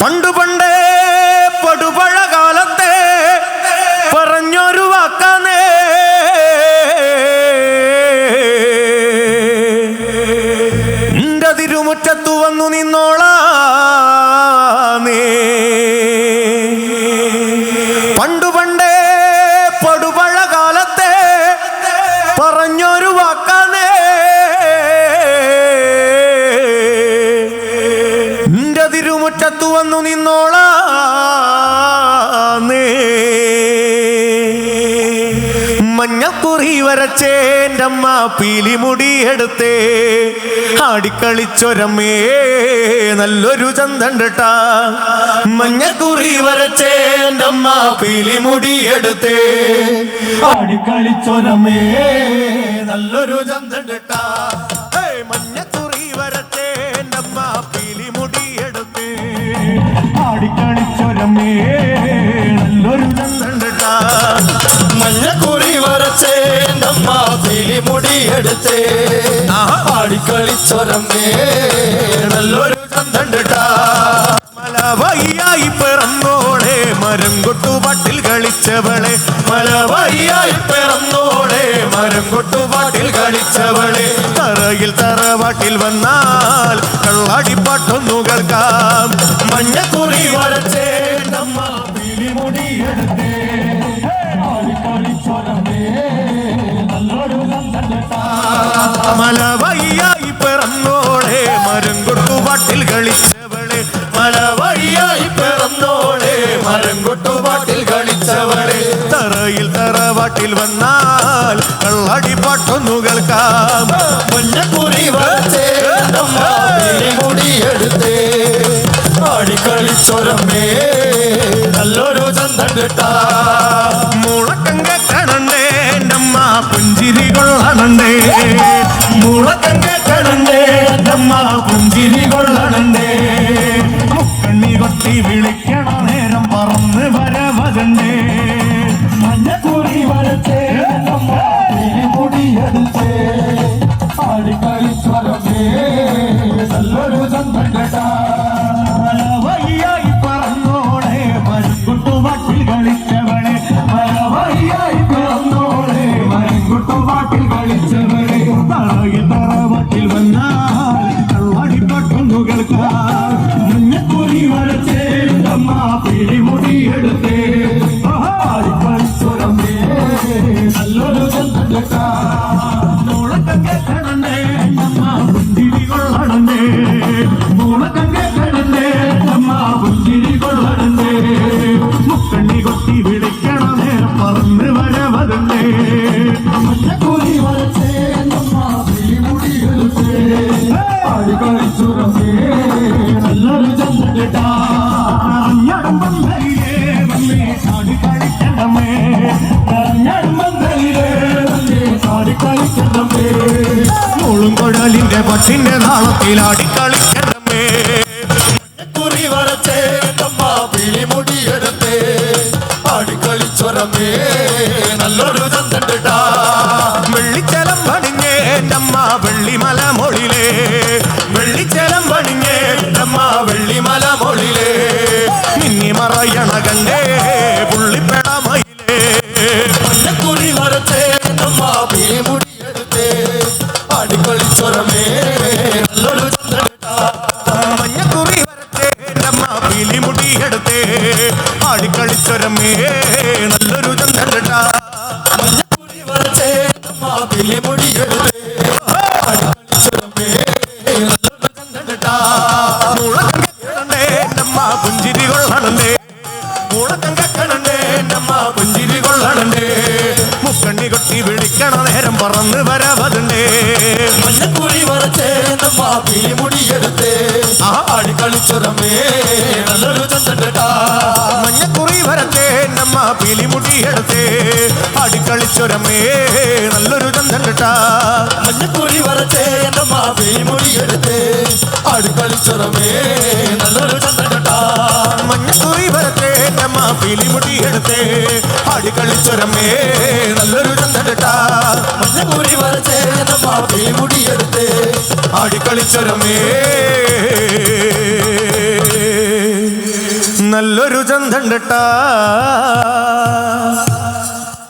പണ്ടു പണ്ടേ പടുപഴ കാലത്തെ പറഞ്ഞൊരു വാക്കാനേ നിന്റെ തിരുമുറ്റത്തു വന്നു നിന്നോളാ. തിരുമുറ്റത്തു വന്നു നിന്നോള മഞ്ഞപ്പുറി മഞ്ഞക്കുറി വരച്ചേന്റെ അമ്മ പീലിമുടി എടുത്തേ. ആടിക്കളിച്ചൊരമ്മേ നല്ലൊരു ചന്തണ്ടട്ട മഞ്ഞക്കുറി വരച്ചേന്റമ്മ പീലിമുടി എടുത്തേ. ആടിക്കളിച്ചൊരമ്മേ നല്ലൊരു ചന്തണ്ടട്ട മഞ്ഞക്കുറി വരച്ചേന്റെ മുടി എടുത്തേ ആടിക്കളിച്ചൊരമ്മേ നല്ലൊരു ചന്തണ്ടാ മലവയ്യായി പിറന്നോളെ. മരം കൊട്ടുപാട്ടിൽ കളിച്ചവളെ. മലവഴിയായി പിറന്നോളെ. മരം കൊട്ടുപാട്ടിൽ കളിച്ചവളെ. തറയിൽ തറവാട്ടിൽ വന്നാൽ കള്ളാടിപ്പാട്ടൊന്നു കേൾക്കാം. മഞ്ഞക്കുറി വരച്ചേ. മുടി എടുത്തേ. ആടിക്കളിച്ചൊരമ്മേ മലവയ്യായി പിറന്നോളെ മരം കൊട്ടുപാട്ടിൽ കളിച്ചവളെ. മലവഴിയായി പിറന്നോളെ മരം കൊട്ടുപാട്ടിൽ കളിച്ചവളെ. തറയിൽ തറവാട്ടിൽ വന്നാൽ കള്ളടി പാട്ടൊന്നു കേൾക്കാം. മഞ്ഞക്കുറി വരച്ചേണ്ടമ്മ മുടി എടുത്തേ. ആടിക്കളിച്ചൊരമ്മേ നല്ലൊരു ചന്തം കിട്ടാ. മുളക്കം കേൾക്കണണ്ടേ നമ്മ പുഞ്ചിരി കൊള്ളണണ്ടേ. മുളക്കം കേൾക്കണണ്ടേ നമ്മ പുഞ്ചിരി കൊള്ളണണ്ടേ മുക്കണ്ണി കൊത്തി വിളിക്കണ നേരം പറന്ന് വരവതണ്ടേ മഞ്ഞക്കുറി വരച്ചേണ്ടമ്മ മുടി നാളത്തിൽ നാളത്തിലാടി കളിക്കണമേ കുറി വരച്ചേ നമ്മ പിടിമുടി എടുത്തേ ആടിക്കളിച്ചൊരമ്മേ നല്ലൊരു ചന്തണ്ടാ വെള്ളിച്ചലം പണിഞ്ഞേ നമ്മ വെള്ളിമല മൊഴിലേ വെള്ളിച്ചലം പണിഞ്ഞേ നമ്മ വെള്ളിമല മൊഴിലേ മിന്നി മറയണ എടുത്തേ ആടിക്കളിച്ചൊരമേ നല്ലൊരു പിടിമുടി എടുത്തേ ആടിക്കളിച്ചൊരമ്മേ നല്ലൊരു ചന്തണ്ടാ മുളക്കം കേൾക്കണണ്ടേ നമ്മ പുഞ്ചിരി കൊള്ളണണ്ടേ മുക്കണ്ണി കൊട്ടി വിളിക്കണ നേരം പറന്ന് വരവതുണ്ടേ. മഞ്ഞക്കുഴി വരച്ചേ നമ്മ പിടിമുടി എടുത്തേ ആടിക്കളിച്ചൊരമ്മേ നല്ലൊരു ചന്തണ്ടാ മഞ്ഞക്കുറി വരച്ചേ നമ്മ പിലിമുടി എടുത്തേ ആടിക്കളിച്ചൊരമേ നല്ലൊരു ചന്ദ്രട്ടാ മഞ്ഞക്കുറി വരച്ചേ നമ്മ പിടിമുടി എടുത്തേ ആടിക്കളിച്ചൊരമ്മേ നല്ലൊരു ചന്ദ്രട്ടാ മഞ്ഞക്കുറി പിലിമുടി എടുത്തേ ആടിക്കളിച്ചൊരമേ നല്ലൊരു ചന്ദ്രട്ടാ മഞ്ഞപ്പൂരി വരച്ചേ നമ്മ പിടിമുടി എടുത്തേ. ആടിക്കളിച്ചൊരമേ നല്ലൊരു ചന്തണ്ടട്ടാ